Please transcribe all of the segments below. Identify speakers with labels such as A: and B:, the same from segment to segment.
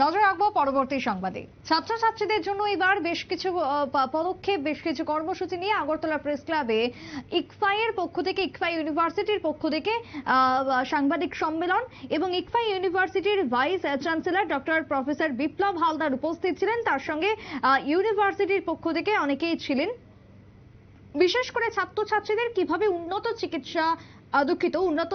A: নজর রাখব পরবর্তী সংবাদে। ছাত্রছাত্রীদের জন্য এবার বেশ কিছু পদক্ষেপ, বেশ কিছু কর্মসূচি নিয়ে আগরতলা প্রেস ক্লাবে ইকফাই এর পক্ষ থেকে, ইকফাই ইউনিভার্সিটির পক্ষ থেকে সাংবাদিক সম্মেলন এবং ইকফাই ইউনিভার্সিটির vice chancellor doctor professor Biplab Haldar উপস্থিত ছিলেন। তার সঙ্গে ইউনিভার্সিটির পক্ষ থেকে অনেকেই ছিলেন। বিশেষ করে ছাত্রছাত্রীদের কীভাবে উন্নত চিকিৎসা দুঃখিত, উন্নত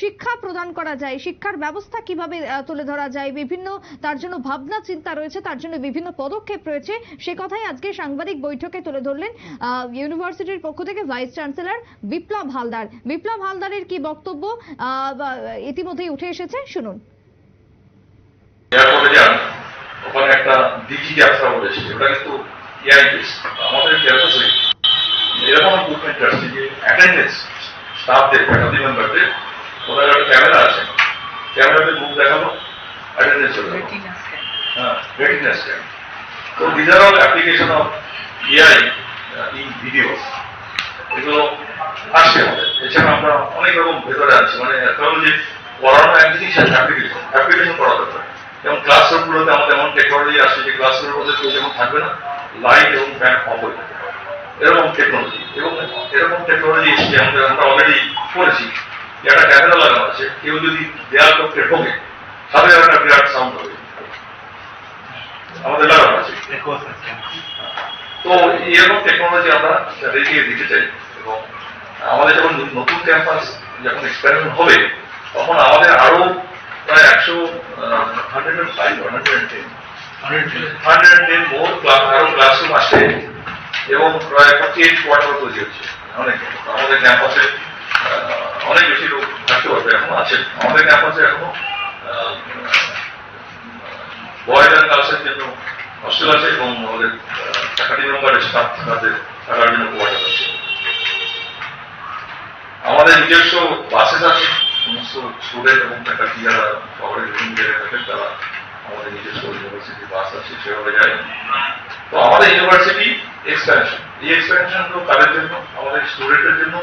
A: শিক্ষা প্রদান করা যায়, শিক্ষার ব্যবস্থা কীভাবে তুলে ধরা যায়, বিভিন্ন, তার জন্য ভাবনা, চিন্তা রয়েছে, তার জন্য বিভিন্ন পদক্ষেপ রয়েছে, সে কথাই আজকে সাংবাদিক বৈঠকে তুলে ধরলেন ইউনিভার্সিটির পক্ষ থেকে ভাইস চ্যান্সেলর বিপ্লব হালদার। বিপ্লব হালদারের কি বক্তব্য ইতিমধ্যেই উঠে এসেছে, শুনুন।
B: একটা আমাদের যে অ্যাটেন্ডেন্স স্টাফদের ফ্যাকাল্টি মেম্বারদের ওনার একটা ক্যামেরা আছে। ক্যামেরাতে মুখ দেখানো অ্যাটেন্ডেন্স হয়ে হ্যাঁ রেটিনা স্ক্যান তো these are all application of AI in videos এগুলো আসছে আমাদের। এছাড়া আমরা অনেক রকম ভেতরে আছি। মানে যে পড়ানো এক জিনিস আছে অ্যাপ্লিকেশন অ্যাপ্লিকেশন করা দরকার যেমন ক্লাসরুমগুলোতে আমাদের এমন টেকনোলজি আসছে যে ক্লাসরুমের মধ্যে কেউ যেমন থাকবে না লাইট এবং ফ্যান অফ হয়ে এরকম টেকনোলজি এবং এরকম টেকনোলজি এসছে আমাদের আমরা অলরেডি যে একটা ক্যামেরা লাগানো আছে কেউ যদি দেয়াল করতে ঢোকে সাথে একটা বিরাট সাউন্ড হবে। আমাদের লাগানো আছে। তো এরকম টেকনোলজি আমরা রেখে দিতে চাই এবং আমাদের যখন নতুন ক্যাম্পাস যখন এক্সপেরিমেন্ট হবে তখন আমাদের আরও প্রায় একশো hundred and five hundred and ten hundred and ten more class আরও ক্লাসরুম আসছে এবং প্রায় ফর্টি এইট কোয়ার্টার তৈরি হচ্ছে অনেক আমাদের ক্যাম্পাসে অনেক বেশি লোক থাকতে পারবে, এখনও আছে। আমাদের ক্যাম্পাসে এখনও বয়েজ অ্যান্ড গার্লসের জন্য হস্টেল আছে এবং আমাদের ফ্যাকাল্টি মেম্বারের স্টাফ তাদের থাকার জন্য কোয়ার্টার আছে আমাদের নিজস্ব বাসেস আছে, সমস্ত স্টুডেন্ট এবং ফ্যাকাল্টি যারা শহরের বিভিন্ন জায়গায় থাকেন, তারা আমাদের নিজস্ব ইউনিভার্সিটি বাস আছে, সেভাবে যায়। তো আমাদের ইউনিভার্সিটি এক্সপ্যানশন এই এক্সপ্যানশন তো তাদের জন্য, আমাদের স্টুডেন্টের জন্য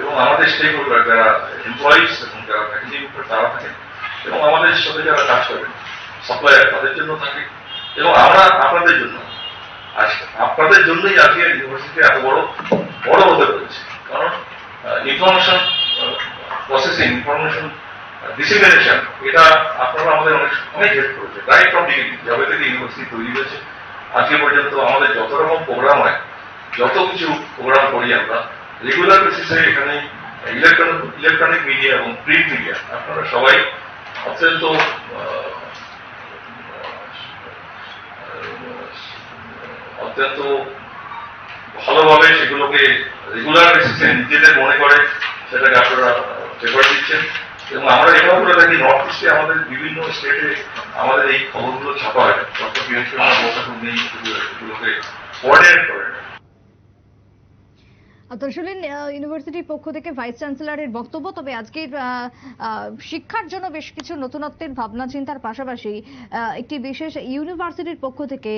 B: এবং আমাদের স্টেক হোল্ডার যারা এমপ্লয়িজ এবং যারা মেম্বার তারা থাকেন এবং আমাদের সাথে যারা কাজ করেন সাপ্লায়ার তাদের জন্য থাকে। এবং আমরা আপনাদের জন্য আজ আপনাদের জন্যই আজকে ইউনিভার্সিটি এত বড় বড় হতে পেরেছে কারণ ইনফরমেশন প্রসেসিং ইনফরমেশন ডিসিমিনেশন এটা আপনারা আমাদের অনেক অনেক হেল্প করেছে। রাইট ফ্রম ডিগ্রি যবে থেকে ইউনিভার্সিটি তৈরি হয়েছে। আজকে পর্যন্ত আমাদের যত রকম প্রোগ্রাম হয়, যত কিছু প্রোগ্রাম করি আমরা রেগুলার বেসিসে এখানে ইলেকট্রনিক ইলেকট্রনিক মিডিয়া এবং প্রিন্ট মিডিয়া আপনারা সবাই অত্যন্ত অত্যন্ত ভালোভাবে সেগুলোকে রেগুলার বেসিসে নিজেদের মনে করে, সেটাকে আপনারা ফেভার দিচ্ছেন। এবং আমরা এটাও করে থাকি নর্থ ইস্টে আমাদের বিভিন্ন স্টেটে আমাদের এই খবরগুলো ছাপা হয়। ডক্টর বসাক নেই এগুলোকে কোঅর্ডিনেট করেন
A: শুনলেন ইউনিভার্সিটির পক্ষ থেকে ভাইস চ্যান্সেলরের বক্তব্য। তবে আজকের শিক্ষার জন্য বেশ কিছু নতুনত্বের ভাবনা চিন্তার পাশাপাশি একটি বিশেষ ইউনিভার্সিটির পক্ষ থেকে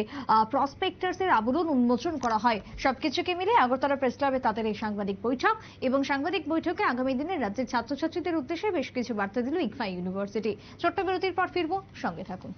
A: প্রসপেক্টার্সের আবরণ উন্মোচন করা হয়। সবকিছুকে মিলে আগরতলা প্রেস ক্লাবে তাদের এই সাংবাদিক বৈঠক এবং সাংবাদিক বৈঠকে আগামী দিনে রাজ্যের ছাত্রছাত্রীদের উদ্দেশ্যে বেশ কিছু বার্তা দিল ইকফা ইউনিভার্সিটি ছোট্ট বিরতির পর ফিরবো, সঙ্গে থাকুন।